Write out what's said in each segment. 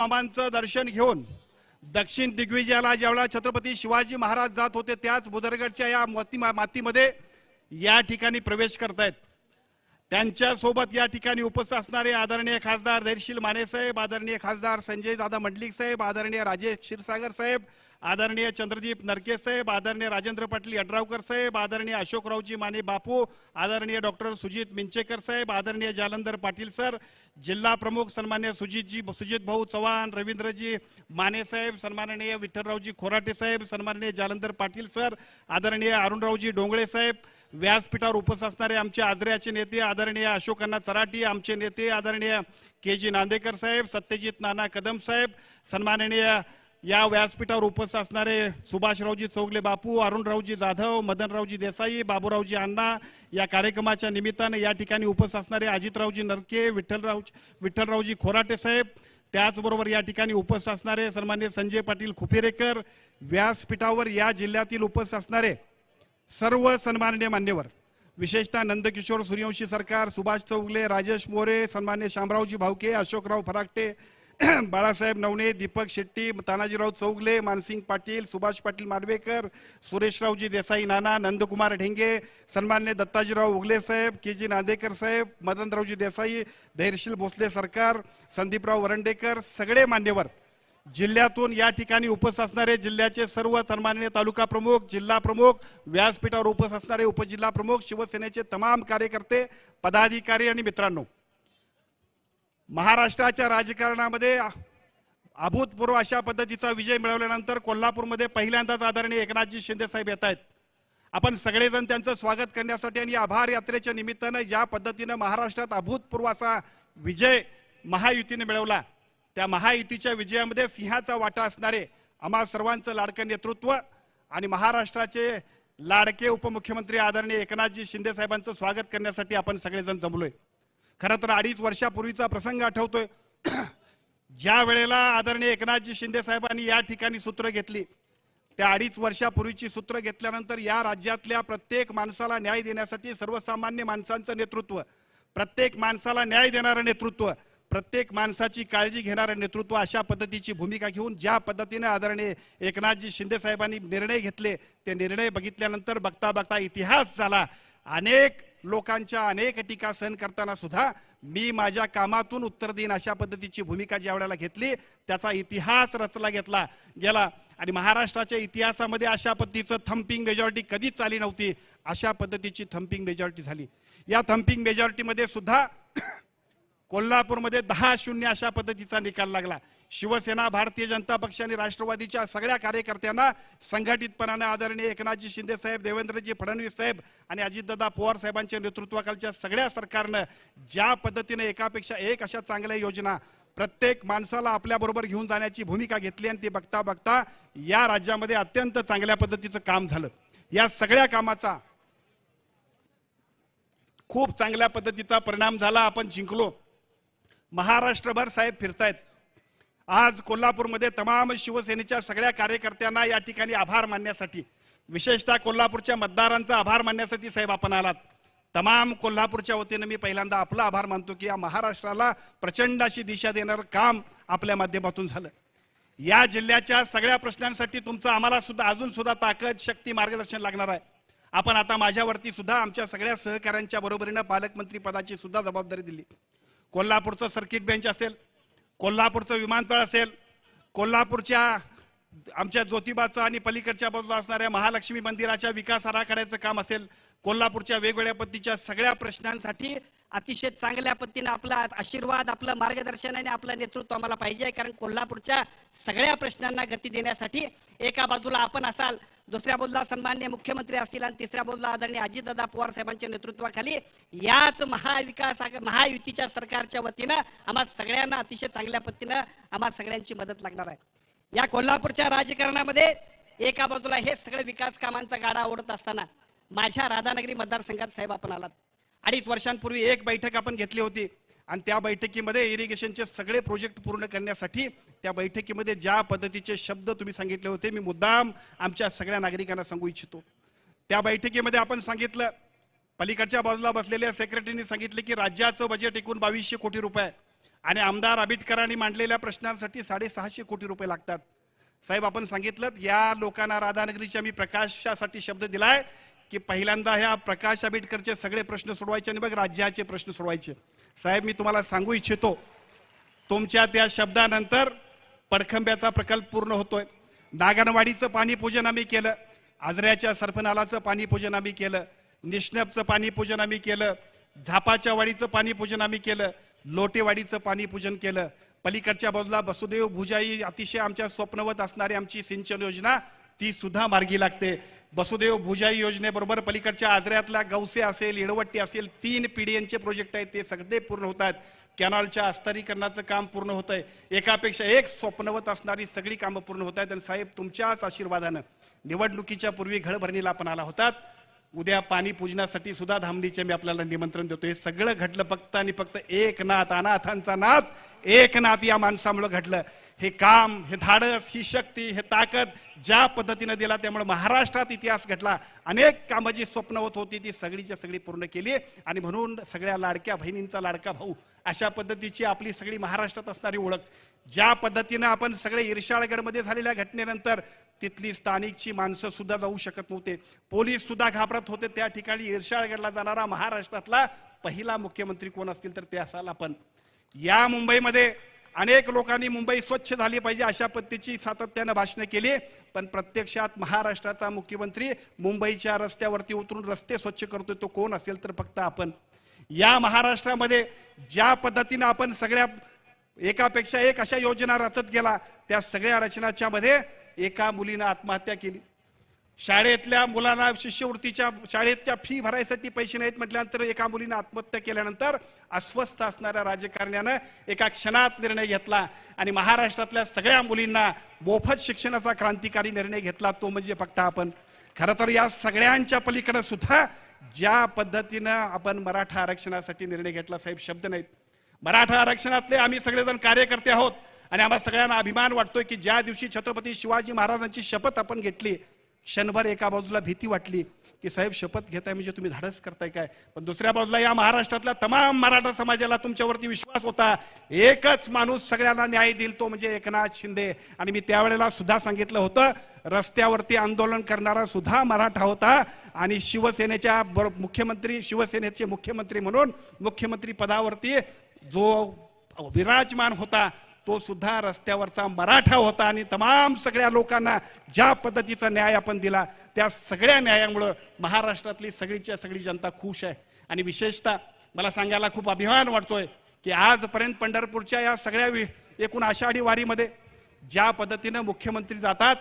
बाबांचं दर्शन घेऊन दक्षिण दिग्विजयाला ज्यावेळेला छत्रपती शिवाजी महाराज जात होते त्याच बुदरगडच्या या माती मातीमध्ये या ठिकाणी प्रवेश करतायत. त्यांच्यासोबत या ठिकाणी उपस्थित असणारे आदरणीय खासदार धैर्यशील माने साहेब आदरणीय खासदार संजय दादा मंडलिक साहेब आदरणीय राजेश क्षीरसागर साहेब आदरणीय चंद्रदीप नरके साहेब आदरणीय राजेंद्र पाटील यड्रावकर साहेब आदरणीय अशोकरावजी माने बापू आदरणीय डॉक्टर सुजित मिंचेकर साहेब आदरणीय जालंधर पाटील सर जिल्हा प्रमुख सन्मान्य सुजितजी सुजित भाऊ चव्हाण रवींद्रजी माने साहेब सन्माननीय विठ्ठलरावजी खोराटे साहेब सन्माननीय जालंधर पाटील सर आदरणीय अरुणरावजी डोंगळे साहेब व्यासपीठावर उपस्थित असणारे आमचे आजऱ्याचे नेते आदरणीय अशोकांना चराटी आमचे नेते आदरणीय के जी नांदेकर साहेब सत्यजित नाना कदम साहेब सन्माननीय या व्यासपीठावर उपस्थित असणारे सुभाषरावजी चौगले बापू अरुणरावजी जाधव मदनरावजी देसाई बाबूरावजी अण्णा या कार्यक्रमाच्या निमित्ताने या ठिकाणी उपस्थित असणारे अजितरावजी नरके विठ्ठलराव विठ्ठलरावजी खोराटे साहेब त्याचबरोबर या ठिकाणी उपस्थित असणारे सन्मान्य संजय पाटील खुपेरेकर व्यासपीठावर या जिल्ह्यातील उपस्थित असणारे सर्व सन्माननीय मान्यवर विशेषतः नंदकिशोर सूर्यवंशी सरकार सुभाष चौगले राजेश मोरे सन्मान्य शामरावजी भावके अशोकराव फराकटे बाळासाहेब नवणे दीपक शेट्टी तानाजीराव चौगले मानसिंग पाटील सुभाष पाटील मालवेकर सुरेशरावजी देसाई नाना नंदकुमार ढेंगे सन्मान्य दत्ताजीराव उगले साहेब के जी नांदेकर साहेब मदनरावजी देसाई धैर्यशील भोसले सरकार संदीपराव वरंडेकर सगळे मान्यवर. जिल्ह्यातून या ठिकाणी उपस्थित असणारे जिल्ह्याचे सर्व सन्माननीय तालुका प्रमुख जिल्हा प्रमुख व्यासपीठावर उपस्थित असणारे उपजिल्हा प्रमुख शिवसेनेचे तमाम कार्यकर्ते पदाधिकारी आणि मित्रांनो. महाराष्ट्राच्या राजकारणामध्ये अभूतपूर्व अशा पद्धतीचा विजय मिळवल्यानंतर कोल्हापूरमध्ये पहिल्यांदाच आदरणीय एकनाथजी शिंदे साहेब येत आहेत. आपण सगळेजण त्यांचं स्वागत करण्यासाठी आणि आभार यात्रेच्या निमित्तानं ज्या पद्धतीनं महाराष्ट्रात अभूतपूर्व असा विजय महायुतीने मिळवला त्या महायुतीच्या विजयामध्ये सिंहाचा वाटा असणारे आम्हा सर्वांचं लाडकं नेतृत्व आणि महाराष्ट्राचे लाडके उपमुख्यमंत्री आदरणीय एकनाथजी शिंदे साहेबांचं स्वागत करण्यासाठी आपण सगळेजण जमलोय. खरं तर अडीच वर्षापूर्वीचा प्रसंग आठवतोय. ज्या वेळेला आदरणीय एकनाथजी शिंदे साहेबांनी या ठिकाणी सूत्र घेतली त्या अडीच वर्षापूर्वीची सूत्र घेतल्यानंतर या राज्यातल्या प्रत्येक माणसाला न्याय देण्यासाठी सर्वसामान्य माणसांचं नेतृत्व प्रत्येक माणसाला न्याय देणारं नेतृत्व प्रत्येक माणसाची काळजी घेणारं नेतृत्व अशा पद्धतीची भूमिका घेऊन ज्या पद्धतीने आदरणीय एकनाथजी शिंदे साहेबांनी निर्णय घेतले ते निर्णय बघितल्यानंतर बघता बघता इतिहास झाला. अनेक लोकांच्या अनेक टीका सहन करताना सुद्धा मी माझ्या कामातून उत्तर देईन अशा पद्धतीची भूमिका ज्या वेळेला घेतली त्याचा इतिहास रचला घेतला गेला. आणि महाराष्ट्राच्या इतिहासामध्ये अशा पद्धतीचं थम्पिंग मेजॉरिटी कधीच आली नव्हती अशा पद्धतीची थम्पिंग मेजॉरिटी झाली. या थम्पिंग मेजॉरिटीमध्ये सुद्धा कोल्हापूरमध्ये दहा शून्य अशा पद्धतीचा निकाल लागला. शिवसेना भारतीय जनता पक्ष आणि राष्ट्रवादीच्या सगळ्या कार्यकर्त्यांना संघटितपणाने आदरणीय एकनाथजी शिंदे साहेब देवेंद्रजी फडणवीस साहेब आणि अजितदादा पवार साहेबांच्या नेतृत्वाखालच्या सगळ्या सरकारनं ज्या पद्धतीने एकापेक्षा एक अशा चांगल्या योजना प्रत्येक माणसाला आपल्याबरोबर घेऊन जाण्याची भूमिका घेतली आणि ती बघता बघता या राज्यामध्ये अत्यंत चांगल्या पद्धतीचं काम झालं. या सगळ्या कामाचा खूप चांगल्या पद्धतीचा परिणाम झाला. आपण जिंकलो. महाराष्ट्रभर साहेब फिरतायत. आज कोल्हापूरमध्ये तमाम शिवसेनेच्या सगळ्या कार्यकर्त्यांना या ठिकाणी आभार मानण्यासाठी विशेषतः कोल्हापूरच्या मतदारांचा आभार मानण्यासाठी साहेब आपण आलात. तमाम कोल्हापूरच्या वतीनं मी पहिल्यांदा आपला आभार मानतो की या महाराष्ट्राला प्रचंड अशी दिशा देणारं काम आपल्या माध्यमातून झालं. या जिल्ह्याच्या सगळ्या प्रश्नांसाठी तुमचं आम्हाला सुद्धा अजून सुद्धा ताकद शक्ती मार्गदर्शन लागणार आहे. आपण आता माझ्यावरती सुद्धा आमच्या सगळ्या सहकाऱ्यांच्या बरोबरीनं पालकमंत्री पदाची सुद्धा जबाबदारी दिली. कोल्हापूरचं सर्किट बेंच असेल कोल्हापूरचं विमानतळ असेल कोल्हापूरच्या आमच्या ज्योतिबाचं आणि पलीकडच्या बाजूला असणाऱ्या महालक्ष्मी मंदिराच्या विकास आराखड्याचं काम असेल कोल्हापूरच्या वेगवेगळ्या पद्धतीच्या सगळ्या प्रश्नांसाठी अतिशय चांगल्या पद्धतीनं आपला आशीर्वाद आपलं मार्गदर्शन आणि आपलं नेतृत्व आम्हाला पाहिजे कारण कोल्हापूरच्या सगळ्या प्रश्नांना गती देण्यासाठी एका बाजूला आपण असाल दुसऱ्या बाजूला सन्मान्य मुख्यमंत्री असतील आणि तिसऱ्या बाजूला आदरणीय अजितदादा पवार साहेबांच्या नेतृत्वाखाली याच महाविकास महायुतीच्या सरकारच्या वतीनं आम्हा सगळ्यांना अतिशय चांगल्या पद्धतीनं आम्हा सगळ्यांची मदत लागणार आहे. या कोल्हापूरच्या राजकारणामध्ये एका बाजूला हे सगळे विकास कामांचा गाडा ओढत असताना माझ्या राधानगरी मतदारसंघात साहेब आपण आलात. अडीच वर्षांपूर्वी एक बैठक आपण घेतली होती. आणि त्या बैठकीमध्ये इरिगेशनचे सगळे प्रोजेक्ट पूर्ण करण्यासाठी त्या बैठकीमध्ये ज्या पद्धतीचे शब्द तुम्ही सांगितले होते मी मुद्दाम आमच्या सगळ्या नागरिकांना सांगू इच्छितो. त्या बैठकीमध्ये आपण सांगितलं पलीकडच्या बाजूला बसलेल्या सेक्रेटरीने सांगितले की राज्याचं बजेट एकूण बावीसशे कोटी रुपये आणि आमदार आबिटकरांनी मांडलेल्या प्रश्नांसाठी साडेसहाशे कोटी रुपये लागतात. साहेब आपण सांगितलं या लोकांना राधानगरीच्या मी प्रकाशासाठी शब्द दिलाय. की पहिल्यांदा ह्या प्रकाश आंबेडकरचे सगळे प्रश्न सोडवायचे आणि मग राज्याचे प्रश्न सोडवायचे. साहेब मी तुम्हाला सांगू इच्छितो तुमच्या त्या शब्दानंतर पडखंब्याचा प्रकल्प पूर्ण होतोय. नागणवाडीचं पाणीपूजन आम्ही केलं आजऱ्याच्या सर्फनालाचं पाणीपूजन आम्ही केलं निष्णपचं पाणीपूजन आम्ही केलं झापाच्या वाडीचं पाणीपूजन आम्ही केलं लोटेवाडीचं पाणीपूजन केलं. पलीकडच्या बाजूला वसुदेव भुजाई अतिशय आमच्या स्वप्नवत असणारी आमची सिंचन योजना ती सुद्धा मार्गी लागते. वसुदेव भुजाई योजनेबरोबर पलीकडच्या आजऱ्यातल्या गौसे असेल येडवट्टी असेल तीन पीडीएनचे प्रोजेक्ट आहेत ते सगळे पूर्ण होत आहेत. कॅनॉलच्या अस्तरीकरणाचं काम पूर्ण होत आहे. एकापेक्षा एक स्वप्नवत असणारी सगळी कामं पूर्ण होत आहेत. आणि साहेब तुमच्याच आशीर्वादानं निवडणुकीच्या पूर्वी घडभरणीला आपण आला होतात. उद्या पाणी पूजनासाठी सुद्धा धामणीचे मी आपल्याला निमंत्रण देतो. हे सगळं घडलं फक्त आणि फक्त एक नाथ अनाथांचा नाथ एक नाथ या माणसामुळे घडलं. हे काम हे धाडस ही शक्ती हे ताकद ज्या पद्धतीनं दिला त्यामुळे महाराष्ट्रात इतिहास घडला. अनेक कामं जी होत होती ती सगळीच्या सगळी पूर्ण केली. आणि म्हणून सगळ्या लाडक्या बहिणींचा लाडका भाऊ अशा पद्धतीची आपली सगळी महाराष्ट्रात असणारी ओळख. ज्या पद्धतीनं आपण सगळे इर्शाळगडमध्ये झालेल्या घटनेनंतर तिथली स्थानिकची माणसं सुद्धा जाऊ शकत नव्हते. पोलीस सुद्धा घाबरत होते. त्या ठिकाणी इर्शाळगडला जाणारा महाराष्ट्रातला पहिला मुख्यमंत्री कोण असतील तर ते असाल आपण. या मुंबईमध्ये अनेक लोकांनी मुंबई स्वच्छ झाली पाहिजे अशा पद्धतीची सातत्यानं भाषणं केली. पण प्रत्यक्षात महाराष्ट्राचा मुख्यमंत्री मुंबईच्या रस्त्यावरती उतरून रस्ते स्वच्छ करतोय तो कोण असेल तर फक्त आपण. या महाराष्ट्रामध्ये ज्या पद्धतीनं आपण सगळ्या एकापेक्षा एक अशा योजना रचत गेला. त्या सगळ्या रचनाच्या मध्ये एका मुलीनं आत्महत्या केली. शाळेतल्या मुलांना शिष्यवृत्तीच्या शाळेच्या फी भरायसाठी पैसे नाहीत म्हटल्यानंतर एका मुलीनं आत्महत्या केल्यानंतर अस्वस्थ असणाऱ्या राजकारण्यानं एका क्षणात निर्णय घेतला आणि महाराष्ट्रातल्या सगळ्या मुलींना मोफत शिक्षणाचा क्रांतिकारी निर्णय घेतला. तो म्हणजे फक्त आपण. खरं तर या सगळ्यांच्या पलीकडे सुद्धा ज्या पद्धतीनं आपण मराठा आरक्षणासाठी निर्णय घेतला साहेब शब्द नाहीत. मराठा आरक्षणातले आम्ही सगळेजण कार्यकर्ते आहोत. आणि आम्हाला सगळ्यांना अभिमान वाटतोय की ज्या दिवशी छत्रपती शिवाजी महाराजांची शपथ आपण घेतली क्षणभर एका बाजूला भीती वाटली की साहेब शपथ घेताय म्हणजे तुम्ही धाडस करताय काय? पण दुसऱ्या बाजूला या महाराष्ट्रातल्या तमाम मराठा समाजाला तुमच्यावरती विश्वास होता. एकच माणूस सगळ्यांना न्याय देईल तो म्हणजे एकनाथ शिंदे. आणि मी त्यावेळेला सुद्धा सांगितलं होतं रस्त्यावरती आंदोलन करणारा सुद्धा मराठा होता. आणि शिवसेनेच्या मुख्यमंत्री शिवसेनेचे मुख्यमंत्री म्हणून मुख्यमंत्री पदावरती जो विराजमान होता तो सुद्धा रस्त्यावरचा मराठा होता आणि तमाम सगळ्या लोकांना ज्या पद्धतीचा न्याय आपण दिला त्या सगळ्या न्यायामुळं महाराष्ट्रातली सगळीच्या सगळी जनता खुश आहे. आणि विशेषतः मला सांगायला खूप अभिमान वाटतोय की आजपर्यंत पंढरपूरच्या या सगळ्या एकूण आषाढी वारीमध्ये ज्या पद्धतीनं मुख्यमंत्री जातात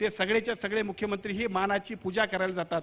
ते सगळेच्या सगळे मुख्यमंत्री ही मानाची पूजा करायला जातात.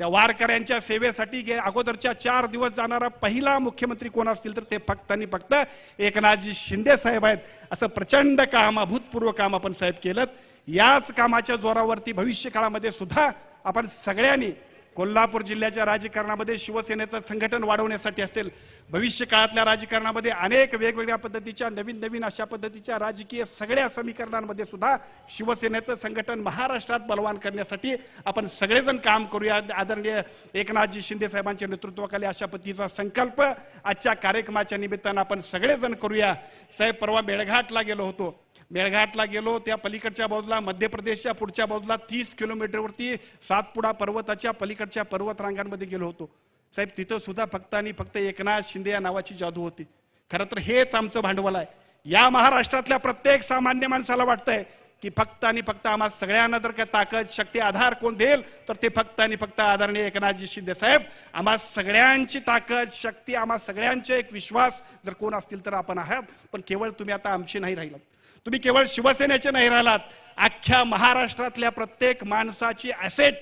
त्या वारकऱ्यांच्या सेवेसाठी गे अगोदरच्या चार दिवस जाणारा पहिला मुख्यमंत्री कोण असतील तर ते फक्त आणि फक्त एकनाथजी शिंदे साहेब आहेत. असं प्रचंड काम अभूतपूर्व काम आपण साहेब केलं याच कामाच्या जोरावरती भविष्य काळामध्ये सुद्धा आपण सगळ्यांनी कोल्हापूर जिल्ह्याच्या राजकारणामध्ये शिवसेनेचं संघटन वाढवण्यासाठी असेल भविष्य काळातल्या राजकारणामध्ये अनेक वेगवेगळ्या पद्धतीच्या नवीन नवीन अशा पद्धतीच्या राजकीय सगळ्या समीकरणांमध्ये सुद्धा शिवसेनेचं संघटन महाराष्ट्रात बलवान करण्यासाठी आपण सगळेजण काम करूया. आदरणीय एकनाथजी शिंदे साहेबांच्या नेतृत्वाखाली अशा पद्धतीचा संकल्प आजच्या कार्यक्रमाच्या निमित्तानं आपण सगळेजण करूया. साहेब परवा बेळघाटला गेलो होतो. मेळघाटला गेलो त्या पलीकडच्या बाजूला मध्य प्रदेशच्या पुढच्या बाजूला तीस किलोमीटरवरती सातपुडा पर्वताच्या पलीकडच्या पर्वत रांगांमध्ये गेलो होतो. साहेब तिथं सुद्धा फक्त आणि फक्त एकनाथ शिंदे या नावाची जादू होती. खरं तर हेच आमचं भांडवल आहे. या महाराष्ट्रातल्या प्रत्येक सामान्य माणसाला वाटतंय की फक्त आणि फक्त आम्हा सगळ्यांना जर का ताकद शक्ती आधार कोण देईल तर ते फक्त आणि फक्त आदरणीय एकनाथजी शिंदे साहेब. आम्हा सगळ्यांची ताकद शक्ती आम्हा सगळ्यांचे एक विश्वास जर कोण असतील तर आपण आहात पण केवळ तुम्ही आता आमची नाही राहिलात. तुम्ही केवळ शिवसेनेचे नाही राहिलात अख्ख्या महाराष्ट्रातल्या प्रत्येक माणसाची ॲसेट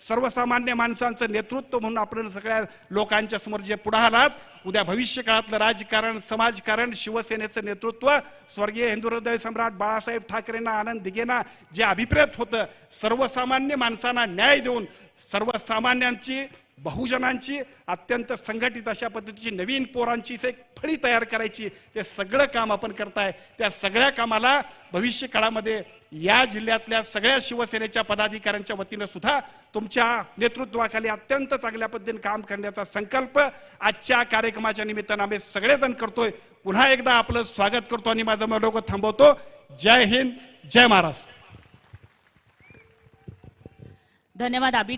सर्वसामान्य माणसांचं नेतृत्व म्हणून आपण सगळ्या लोकांच्या समोर जे पुढे आलात उद्या भविष्य काळातलं राजकारण समाजकारण शिवसेनेचं नेतृत्व स्वर्गीय हिंदू हृदय सम्राट बाळासाहेब ठाकरेंना आनंद दिघेना जे अभिप्रेत होतं सर्वसामान्य माणसांना न्याय देऊन सर्वसामान्यांची बहुजनांची अत्यंत संघटित अशा पद्धतीची नवीन पोरांची एक फळी तयार करायची. ते सगळं काम आपण करताय. त्या सगळ्या कामाला भविष्य काळामध्ये या जिल्ह्यातल्या सगळ्या शिवसेनेच्या पदाधिकाऱ्यांच्या वतीनं सुद्धा तुमच्या नेतृत्वाखाली अत्यंत चांगल्या पद्धतीने काम करण्याचा संकल्प आजच्या कार्यक्रमाच्या निमित्तानं आम्ही सगळेजण करतोय. पुन्हा एकदा आपलं स्वागत करतो आणि माझं मनोगत थांबवतो. जय हिंद जय महाराष्ट्र. धन्यवाद आबिट.